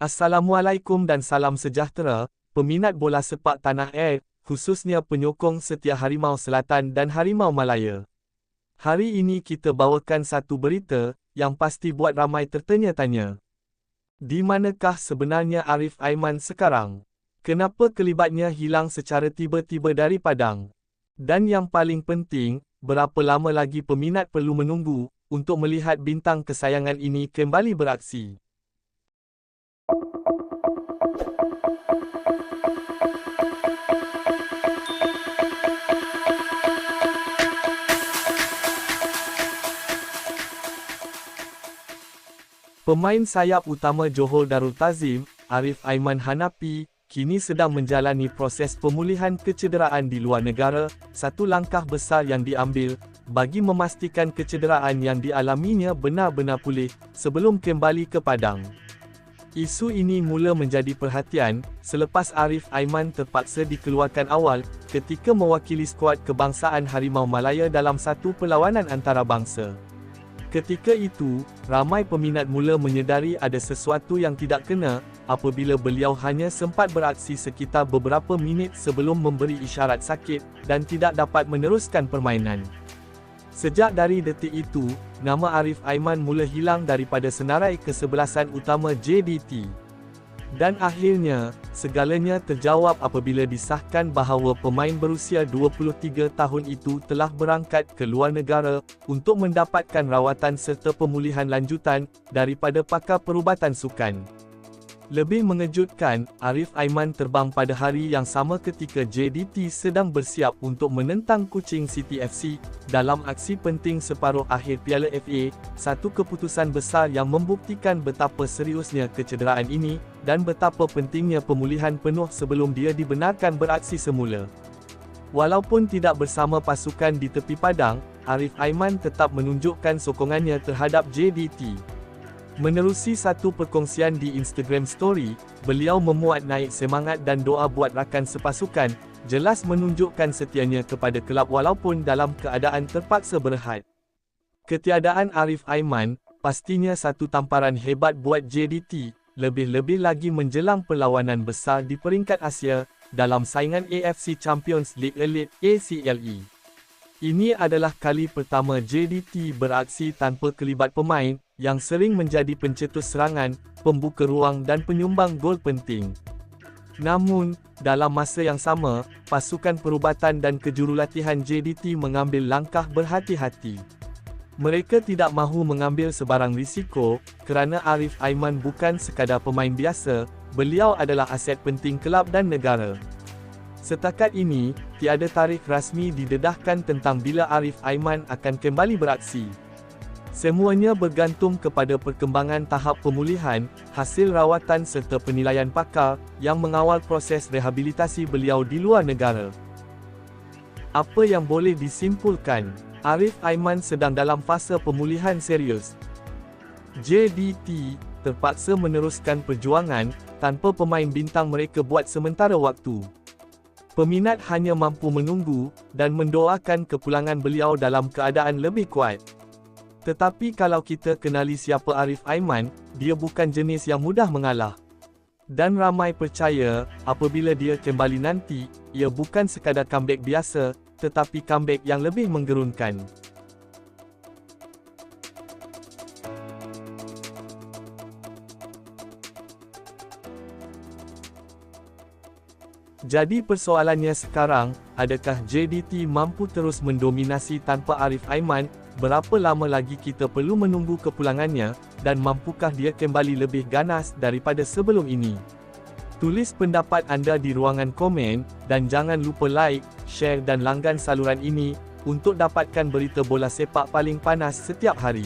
Assalamualaikum dan salam sejahtera, peminat bola sepak tanah air, khususnya penyokong setia Harimau Selatan dan Harimau Malaya. Hari ini kita bawakan satu berita yang pasti buat ramai tertanya-tanya. Di manakah sebenarnya Arif Aiman sekarang? Kenapa kelibatnya hilang secara tiba-tiba dari padang? Dan yang paling penting, berapa lama lagi peminat perlu menunggu untuk melihat bintang kesayangan ini kembali beraksi? Pemain sayap utama Johor Darul Tazim, Arif Aiman Hanapi, kini sedang menjalani proses pemulihan kecederaan di luar negara, satu langkah besar yang diambil bagi memastikan kecederaan yang dialaminya benar-benar pulih sebelum kembali ke padang. Isu ini mula menjadi perhatian selepas Arif Aiman terpaksa dikeluarkan awal ketika mewakili skuad kebangsaan Harimau Malaya dalam satu perlawanan antarabangsa. Ketika itu, ramai peminat mula menyedari ada sesuatu yang tidak kena, apabila beliau hanya sempat beraksi sekitar beberapa minit sebelum memberi isyarat sakit, dan tidak dapat meneruskan permainan. Sejak dari detik itu, nama Arif Aiman mula hilang daripada senarai kesebelasan utama JDT. Dan akhirnya, segalanya terjawab apabila disahkan bahawa pemain berusia 23 tahun itu telah berangkat ke luar negara untuk mendapatkan rawatan serta pemulihan lanjutan daripada pakar perubatan sukan. Lebih mengejutkan, Arif Aiman terbang pada hari yang sama ketika JDT sedang bersiap untuk menentang Kuching City FC dalam aksi penting separuh akhir Piala FA, satu keputusan besar yang membuktikan betapa seriusnya kecederaan ini dan betapa pentingnya pemulihan penuh sebelum dia dibenarkan beraksi semula. Walaupun tidak bersama pasukan di tepi padang, Arif Aiman tetap menunjukkan sokongannya terhadap JDT. Menerusi satu perkongsian di Instagram Story, beliau memuat naik semangat dan doa buat rakan sepasukan, jelas menunjukkan setianya kepada kelab walaupun dalam keadaan terpaksa berhad. Ketiadaan Arif Aiman, pastinya satu tamparan hebat buat JDT, lebih-lebih lagi menjelang perlawanan besar di peringkat Asia, dalam saingan AFC Champions League Elite ACLE. Ini adalah kali pertama JDT beraksi tanpa kelibat pemain, yang sering menjadi pencetus serangan, pembuka ruang dan penyumbang gol penting. Namun, dalam masa yang sama, pasukan perubatan dan kejurulatihan JDT mengambil langkah berhati-hati. Mereka tidak mahu mengambil sebarang risiko, kerana Arif Aiman bukan sekadar pemain biasa, beliau adalah aset penting kelab dan negara. Setakat ini, tiada tarikh rasmi didedahkan tentang bila Arif Aiman akan kembali beraksi. Semuanya bergantung kepada perkembangan tahap pemulihan, hasil rawatan serta penilaian pakar yang mengawal proses rehabilitasi beliau di luar negara. Apa yang boleh disimpulkan, Arif Aiman sedang dalam fasa pemulihan serius. JDT terpaksa meneruskan perjuangan tanpa pemain bintang mereka buat sementara waktu. Peminat hanya mampu menunggu dan mendoakan kepulangan beliau dalam keadaan lebih kuat. Tetapi kalau kita kenali siapa Arif Aiman, dia bukan jenis yang mudah mengalah. Dan ramai percaya, apabila dia kembali nanti, ia bukan sekadar comeback biasa, tetapi comeback yang lebih menggerunkan. Jadi persoalannya sekarang, adakah JDT mampu terus mendominasi tanpa Arif Aiman, berapa lama lagi kita perlu menunggu kepulangannya, dan mampukah dia kembali lebih ganas daripada sebelum ini? Tulis pendapat anda di ruangan komen, dan jangan lupa like, share dan langgan saluran ini, untuk dapatkan berita bola sepak paling panas setiap hari.